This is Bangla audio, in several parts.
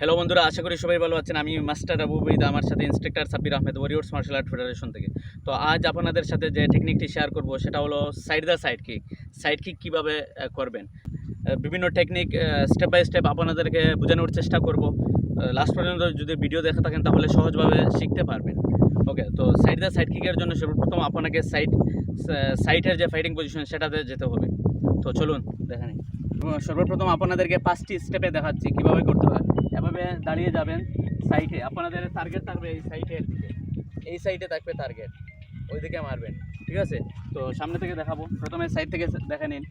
হ্যালো বন্ধুরা, আশা করি সবাই ভালো আছেন। আমি মাস্টার আবু বৈদ আমার সাথে instructor Sabbir Ahmed warriors martial art federation থেকে। তো আজ আপনাদের সাথে যে টেকনিকটি শেয়ার করব, সেটা হলো side the side kick side kick কীভাবে করবেন? বিভিন্ন টেকনিক স্টেপ বাই স্টেপ আপনাদেরকে বোঝানোর চেষ্টা করব। লাস্ট পর্যন্ত যদি ভিডিও দেখে থাকেন, তাহলে সহজভাবে শিখতে পারবেন। ওকে তো সাইড দ্য সাইড কিকের জন্য সর্বপ্রথম আপনাকে সাইড সাইডের যে ফাইটিং পজিশন সেটাতে যেতে হবে। তো চলুন, দেখে নিই। সর্বপ্রথম আপনাদেরকে পাঁচটি স্টেপে দেখাচ্ছি, কীভাবে করতে হয়। এভাবে দাঁড়িয়ে যাবেন সাইডে আপনাদের টার্গেট থাকবে এই সাইডের দিকে। এই সাইডে থাকবে টার্গেট ওইদিকে মারবেন, ঠিক আছে? তো সামনে থেকে দেখাবো। প্রথমে সাইড থেকে দেখে নিন।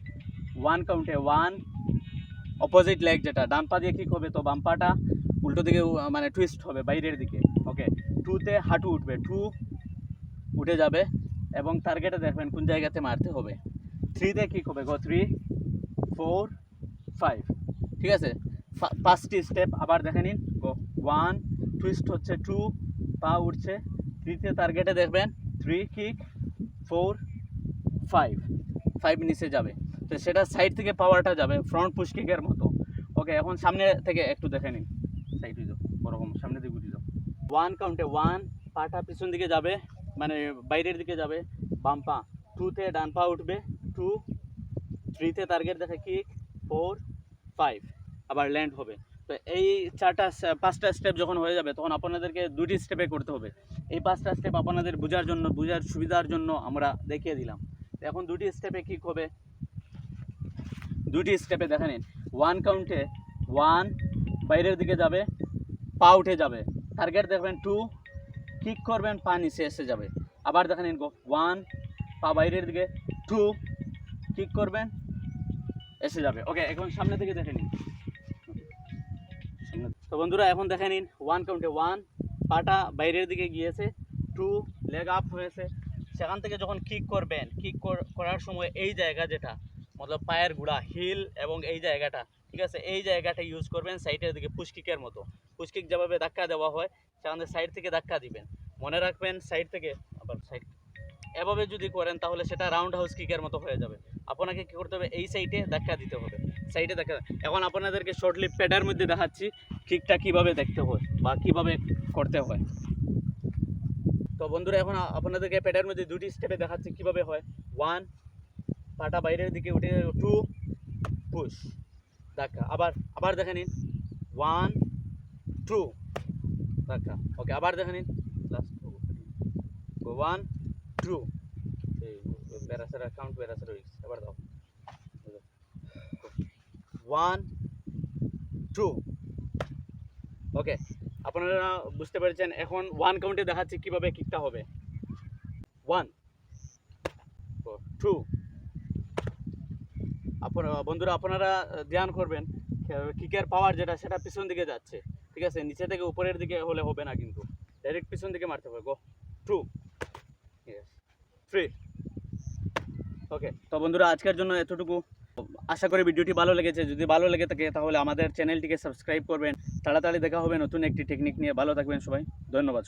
ওয়ান কাউন্টে ওয়ান অপোজিট লেগ যেটা, ডান পা দিয়ে কিক হবে তো বাম পাটা উল্টো দিকে মানে টুইস্ট হবে বাইরের দিকে। ওকে টুতে হাঁটু উঠবে টু উঠে যাবে এবং টার্গেটে দেখবেন কোন জায়গাতে মারতে হবে। থ্রিতে কিক হবে গো থ্রি ফোর ফাইভ ঠিক আছে? পাঁচটি স্টেপ আবার দেখে নিন। গো ওয়ান টুইস্ট হচ্ছে টু পা উঠছে থ্রিতে টার্গেটে দেখবেন three kick four five five নিচে যাবে। তো সেটা সাইড থেকে পাওয়ারটা যাবে ফ্রন্ট পুশ কিকের মতো। ওকে এখন সামনে থেকে একটু দেখে নিন। সাইড যাও ওরকম সামনে দিকে ঘুরে যাও। ওয়ান কাউন্টে ওয়ান পাটা পিছন দিকে যাবে মানে বাইরের দিকে যাবে, বাম পা। টুতে ডান পা উঠবে টু থ্রিতে টার্গেট দেখে কিক ফোর ফাইভ আবার ল্যান্ড হবে। তো এই চারটা পাঁচটা স্টেপ যখন হয়ে যাবে, তখন আপনাদেরকে দুটি স্টেপে করতে হবে। এই পাঁচটা স্টেপ আপনাদের বোঝার জন্য, বোঝার সুবিধার জন্য আমরা দেখিয়ে দিলাম। এখন দুটি স্টেপে কী হবে? দুটি স্টেপে দেখে নিন। ওয়ান কাউন্টে ওয়ান বাইরের দিকে যাবে, পা উঠে যাবে। টার্গেট দেখবেন টু কিক করবেন, পা নিচে এসে যাবে। আবার দেখে নিন গো ওয়ান পা বাইরের দিকে টু কিক করবেন, এসে যাবে। ওকে এখন সামনে থেকে দেখে নিন। তো বন্ধুরা, এখন দেখে নিন ওয়ান কাউন্টে ওয়ান পাটা বাইরের দিকে গিয়েছে টু লেগ আপ হয়েছে। সেখান থেকে যখন কিক করবেন কিক করার সময় এই জায়গা যেটা, মতলব পায়ের গুড়া হিল এবং এই জায়গাটা, ঠিক আছে? এই জায়গাটা ইউজ করবেন সাইডের দিকে পুশকিকের মতো। পুষ্কিক যেভাবে ধাক্কা দেওয়া হয়, সেখান থেকে সাইড থেকে ধাক্কা দিবেন। মনে রাখবেন সাইড থেকে, আবার সাইড এভাবে যদি করেন, তাহলে সেটা রাউন্ড হাউস কিকের মতো হয়ে যাবে। আপনাকে কী করতে হবে? এই সাইডে ধাক্কা দিতে হবে। সাইডে ধাক্কা এখন আপনাদেরকে শর্টলি প্যাডার মধ্যে দেখাচ্ছি কিকটা কীভাবে দেখতে হয় বা কীভাবে করতে হয়। তো বন্ধুরা, এখন আপনাদেরকে প্যাডার মধ্যে দুটি স্টেপে দেখাচ্ছি কীভাবে হয়। ওয়ান পাটা বাইরের দিকে উঠে টু পুশ ধাক্কা আবার আবার দেখে নিন। ওয়ান টু ধাক্কা ওকে আবার দেখে নিন। ওয়ান টু বেড়াসারা কাউন্ট বেড়াসারা উইক্স আবার দাও। ওয়ান টু ওকে আপনারা বুঝতে পেরেছেন, এখন ওয়ান কাউন্টে দেখাচ্ছি কীভাবে কিকটা হবে। ওয়ান টু আপনারা, বন্ধুরা, আপনারা ধ্যান করবেন কিকের পাওয়ার যেটা, সেটা পিছন দিকে যাচ্ছে, ঠিক আছে? নিচে থেকে উপরের দিকে হলে হবে না কিন্তু। ডাইরেক্ট পিছন দিকে মারতে হবে গো টু থ্রি ওকে তো বন্ধুরা, আজকের জন্য এতটুকু। আশা করি ভিডিওটি ভালো লেগেছে। যদি ভালো লেগে থাকে, তাহলে আমাদের চ্যানেলটিকে সাবস্ক্রাইব করবেন। তাড়াতাড়ি দেখা হবে নতুন একটি টেকনিক নিয়ে। ভালো থাকবেন সবাই। ধন্যবাদ